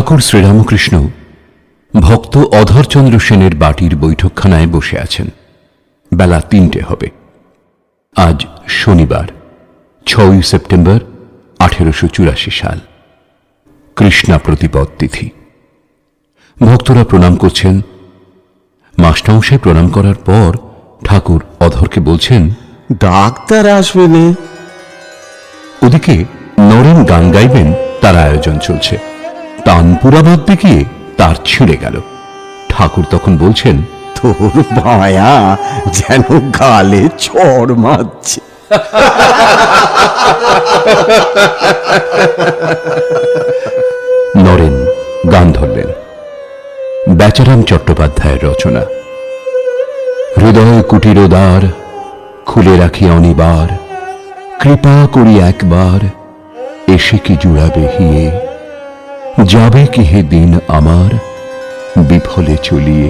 ঠাকুর শ্রীরামকৃষ্ণ ভক্ত অধরচন্দ্র সেনের বাটির বৈঠকখানায় বসে আছেন। বেলা তিনটে হবে। আজ শনিবার ছয়ই সেপ্টেম্বর আঠেরোশো চুরাশি সাল। কৃষ্ণা প্রতিপদ তিথি। ভক্তরা প্রণাম করছেন। মাস্টাংশায় প্রণাম করার পর ঠাকুর অধরকে বলছেন ডাক্তার আসবে ওদিকে নরেন গান গাইবেন তার আয়োজন চলছে। তানপুরা বাঁধতে গিয়ে তার ছিঁড়ে গেল। ঠাকুর তখন বলছেন তোর মায়া যেন গালে চড় মারছে। নরেন গান ধরলেন। বেচারাম চট্টোপাধ্যায়ের রচনা। হৃদয় কুটির দ্বার খুলে রাখি অনিবার কৃপা করি একবার এসে কি জুড়াবে হিয়ে যাবে কি হে দিন আমার বিফলে চলিয়ে